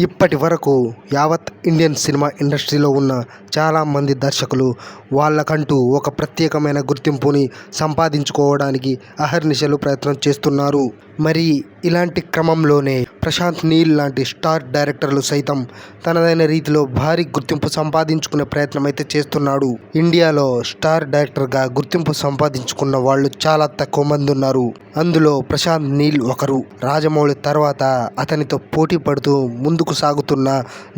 ఇప్పటి వరకు యావత్ ఇండియన్ సినిమా ఇండస్ట్రీలో ఉన్న చాలామంది దర్శకులు వాళ్ళకంటూ ఒక ప్రత్యేకమైన గుర్తింపుని సంపాదించుకోవడానికి అహర్నిశలు ప్రయత్నం చేస్తున్నారు. మరి ఇలాంటి క్రమంలోనే ప్రశాంత్ నీల్ లాంటి స్టార్ డైరెక్టర్లు సైతం తనదైన రీతిలో భారీ గుర్తింపు సంపాదించుకునే ప్రయత్నం అయితే చేస్తున్నాడు. ఇండియాలో స్టార్ డైరెక్టర్గా గుర్తింపు సంపాదించుకున్న వాళ్ళు చాలా తక్కువ మంది ఉన్నారు. అందులో ప్రశాంత్ నీల్ ఒకరు. రాజమౌళి తర్వాత అతనితో పోటీ పడుతూ ముందుకు సాగుతున్న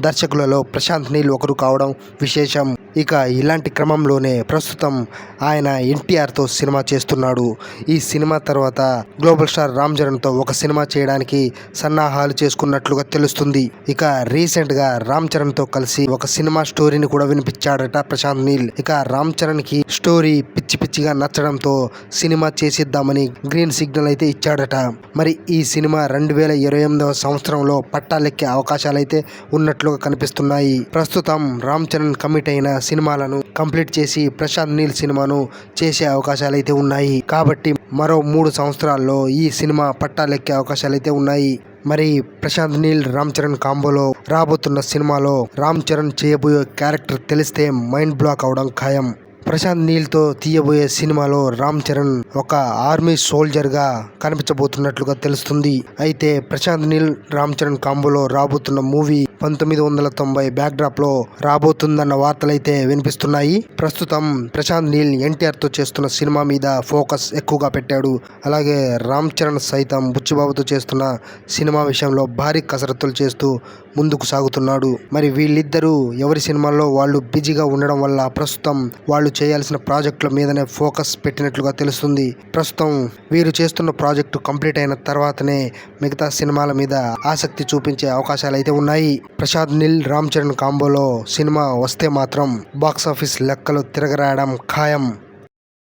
దర్శకులలో ప్రశాంత్ నీల్ ఒకరు కావడం విశేషం. ఇక ఇలాంటి క్రమంలోనే ప్రస్తుతం ఆయన ఎన్టీఆర్తో సినిమా చేస్తున్నాడు. ఈ సినిమా తర్వాత గ్లోబల్ స్టార్ రామ్ చరణ్తో ఒక సినిమా చేయడానికి సన్నాహాలు చేసుకున్నట్లుగా తెలుస్తుంది. ఇక రీసెంట్గా రామ్ చరణ్తో కలిసి ఒక సినిమా స్టోరీని కూడా వినిపించాడట ప్రశాంత్ నీల్. ఇక రామ్ చరణ్కి స్టోరీ పిచ్చి పిచ్చిగా నచ్చడంతో సినిమా చేసిద్దామని గ్రీన్ సిగ్నల్ అయితే ఇచ్చాడట. మరి ఈ సినిమా రెండు వేల ఇరవై ఎనిమిదవ సంవత్సరంలో పట్టాలెక్కే అవకాశాలు అయితే ఉన్నట్లుగా కనిపిస్తున్నాయి. ప్రస్తుతం రామ్ చరణ్ కమిట్ అయిన సినిమాలను కంప్లీట్ చేసి ప్రశాంత్ నీల్ సినిమాను చేసే అవకాశాలు అయితే ఉన్నాయి. కాబట్టి మరో మూడు సంవత్సరాల్లో ఈ సినిమా పట్టాలెక్కే అవకాశాలు అయితే ఉన్నాయి. మరి ప్రశాంత్ నీల్ రామ్ చరణ్ కాంబోలో రాబోతున్న సినిమాలో రామ్ చరణ్ చేయబోయే క్యారెక్టర్ తెలిస్తే మైండ్ బ్లాక్ అవడం ఖాయం. ప్రశాంత్ నీల్తో తీయబోయే సినిమాలో రామ్ చరణ్ ఒక ఆర్మీ సోల్జర్గా కనిపించబోతున్నట్లుగా తెలుస్తుంది. అయితే ప్రశాంత్ నీల్ రామ్ చరణ్ కాంబోలో రాబోతున్న మూవీ పంతొమ్మిది వందల తొంభై బ్యాక్ డ్రాప్లో రాబోతుందన్న వార్తలైతే వినిపిస్తున్నాయి. ప్రస్తుతం ప్రశాంత్ నీల్ ఎన్టీఆర్తో చేస్తున్న సినిమా మీద ఫోకస్ ఎక్కువగా పెట్టాడు. అలాగే రామ్ చరణ్ సైతం బుచ్చిబాబుతో చేస్తున్న సినిమా విషయంలో భారీ కసరత్తులు చేస్తూ ముందుకు సాగుతున్నాడు. మరి వీళ్ళిద్దరూ ఎవరి సినిమాల్లో వాళ్ళు బిజీగా ఉండడం వల్ల ప్రస్తుతం వాళ్ళు చేయాల్సిన ప్రాజెక్టుల మీదనే ఫోకస్ పెట్టినట్లుగా తెలుస్తుంది. ప్రస్తుతం వీరు చేస్తున్న ప్రాజెక్టు కంప్లీట్ అయిన తర్వాతనే మిగతా సినిమాల మీద ఆసక్తి చూపించే అవకాశాలు అయితే ఉన్నాయి. ప్రసాద్ నిల్ రామ్ చరణ్ కాంబోలో సినిమా వస్తే మాత్రం బాక్సాఫీస్ లెక్కలు తిరగరాయడం ఖాయం.